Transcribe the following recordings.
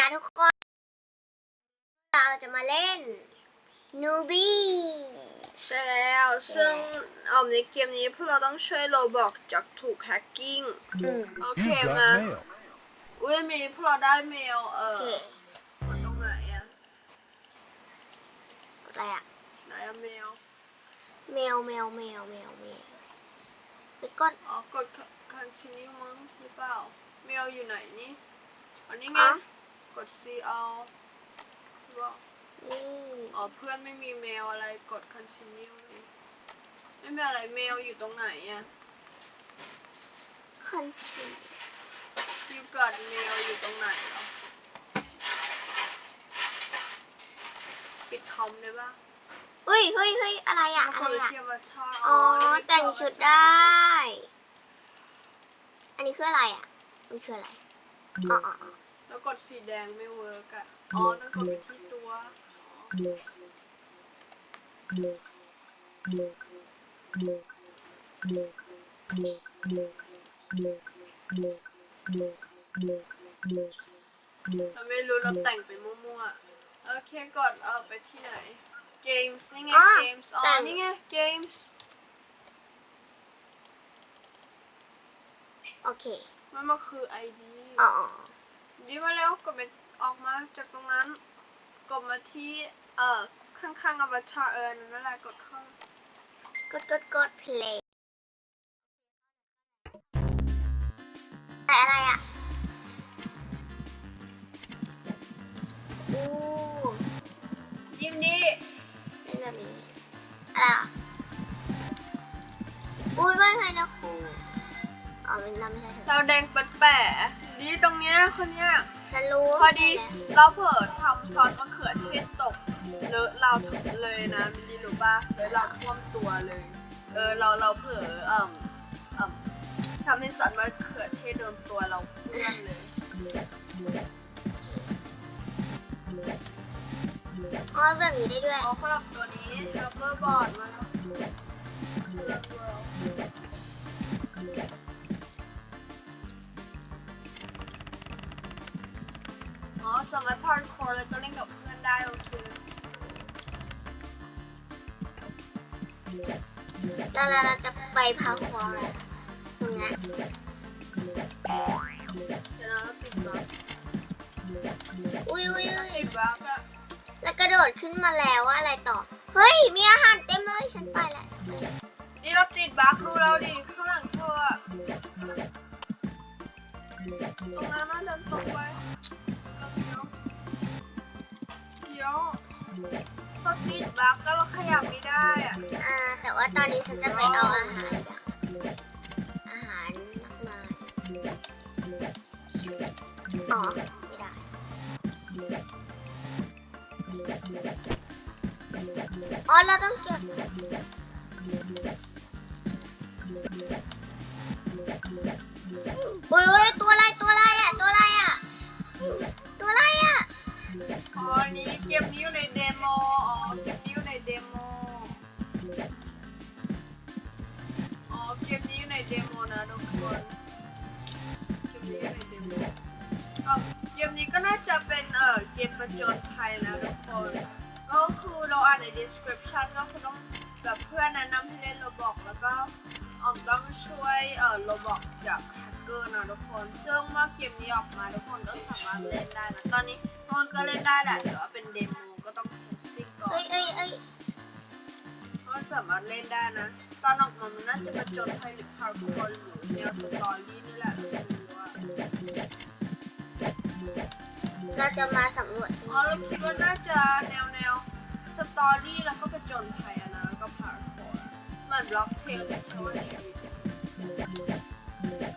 นะทุกคน เราจะมาเล่นนูบี้ใช่แล้วซึ่งเอ่อในเกมนี้พวกเราต้องช่วยโรบอกจากถูกแฮกกิ้งอืมโอเค You มา got mail. อุ้ยมีพวกเราได้เมลเอโออเคมันตรงไหนอะอะไรอะไหนอะเมลแมวแมวแมวแมวแมวไปกด อ๋อกด continue มั้งหรือเปล่า เมลอยู่ไหนนี่อันนี้ไง อ๋อ กด C เอาหรือเปล่านี่อ๋อเพื่อนไม่มีเมลอะไรกด continue เลยไม่มีอะไรเมลอยู่ตรงไหนอะ คันที you got mail อยู่ตรงไหนเหรอ ปิดคอมได้ปะเฮ้ยเฮ้ยเฮ้ยอะไรอะแล้วอะก็ไรไปอะเทียบว่าชอบอ๋อ แต่งชุดได้ อันนี้คืออะไรอะมันคืออะไร อ๋ออ๋ออ๋อ แล้วกดสีแดงไม่เวิร์กอะอ๋อต้องกดไปที่ตัวอ๋อเราไม่รู้เราแต่งไปมั่วๆ โอเคกดเอาไปที่ไหน games นี่ไงอ๋อ games อ๋อแต่งนี่ไง games โอเค มันมันคือ ID อ๋ออ๋อ ดีมาแล้วกดไปออกมาจากตรงนั้น กดมาที่เอ่อข้างๆอวตารเออนั่นแหละกดเข้ากดกดกด play แต่อะไรอะอู้ยิ้มดีเป็นแบบนี้อะไรอะอุ้ยว่าไงนะครู อ๋อมันเราไม่ใช่เธอเราแดงปัดแปะดีตรงเนี้ยคนเนี้ยฉันรู้พอดีเราเผลอทำซอสมะเขือเทศตกเลอะเราเลยนะมิลลี่รู้ป่ะเลยเราท่วมตัวเลย เออเราเราเผลอเอ่มเอ่มทำให้ซอสมะเขือเทศโดนตัวเราเพื่อนเลยอ๋อแบบนี้ได้ด้วยเอาสำหรับตัวนี้ดับเบิลบอร์ดมาแล้ว สามารถพาร์คอร์แล้วก็เล่นกับเพื่อนได้โอเคแล้วเราเราจะไปพาควอร์ตรงเนี้ยเดี๋ยวนะเราติดบั๊กอุ้ยอุ้ยอุ้ยติดบั๊กอะแล้วกระโดดขึ้นมาแล้วว่าอะไรต่อ เฮ้ย มีอาหารเต็มเลย ฉันไปแล้วนี่เราติดบั๊กดูแล้วดิข้างหลังเธออะตรงนั้นน่าจะตกไป เดี๋ยวเดี๋ยวเราติดบักแล้วเราขยับไม่ได้อะอ่า แต่ว่าตอนนี้ฉันจะไปเอาอาหาร อาหารมากมายอ๋อ ไม่ได้ อ๋อ เราต้องเก็บอุ้ยอุ้ย อ๋ออันนี้เกมนี้อยู่ในเดโม อ๋อ เกมนี้อยู่ในเดโม อ๋อ เกมนี้อยู่ในเดโมนะทุกคน เกมนี้อยู่ในเดโมอ๋อเกมนี้ก็น่าจะเป็นเอ่อเกมประจนภัยนะทุกคน ก็คือเราอ่านใน description ก็คือต้อง แบบเพื่อนแนะนำให้เล่นโรบอกแล้วก็ออมต้องช่วยเอ่อโรบอกจากแฮกเกอร์นะทุกคน ซึ่งเมื่อเกมนี้ออกมาทุกคนก็สามารถเล่นได้นะตอนนี้ทุกคนก็เล่นได้แหละแต่ว่าเป็นเดโมก็ต้อง testing ก่อนเอ้ยเอ้ยเอ้ยก็สามารถเล่นได้นะ ตอนออกมามันน่าจะประจนภัยหรือพาร์คอนหรือแนวสตอรี่นี่แหละไม่รู้ว่าเราจะมาสำรวจอ๋อเราคิดว่าน่าจะแนวแนวสตอรี่แล้วก็ประจนภัยอะ เหมือนบล็อกเทลแต่แค่ว่าชีวิต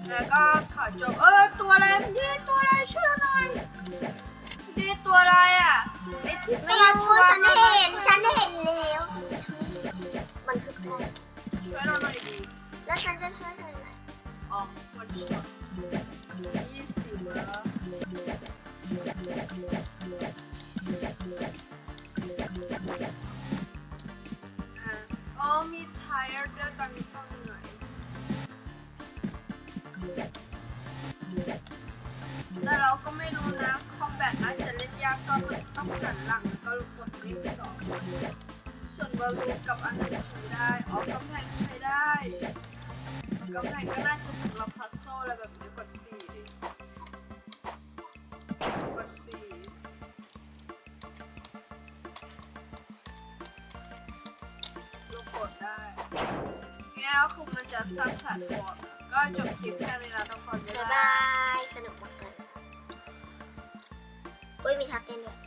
แล้วก็ขอจบเออตัวอะไรนี่ตัวอะไรช่วยเราหน่อยนี่ตัวอะไรอะไอ้ที่ไม่รู้ฉันเห็นฉันเห็นแล้วมันคือใครช่วยเราหน่อยดีแล้วฉันจะช่วยเธอไหมอ๋อวันที่ยี่สิบแล้ว แต่เราก็ไม่รู้นะ combat น่าจะยต้องหันหลังแล้วก็กดเลขสองส่วนบอลลูนกับอันนี้ใช้ได้อ๋อกำแพงใช้ได้กำแพงก็น่าจะสำหรับพัซโซอะไรแบบนี้กดสี่ดิกดสี่ลูกกดได้เนี่คือมันจะสร้างแพลตฟอร์ก็จบคลิปแค่นี้นะทุกคนบ๊ายบาย บาบายยส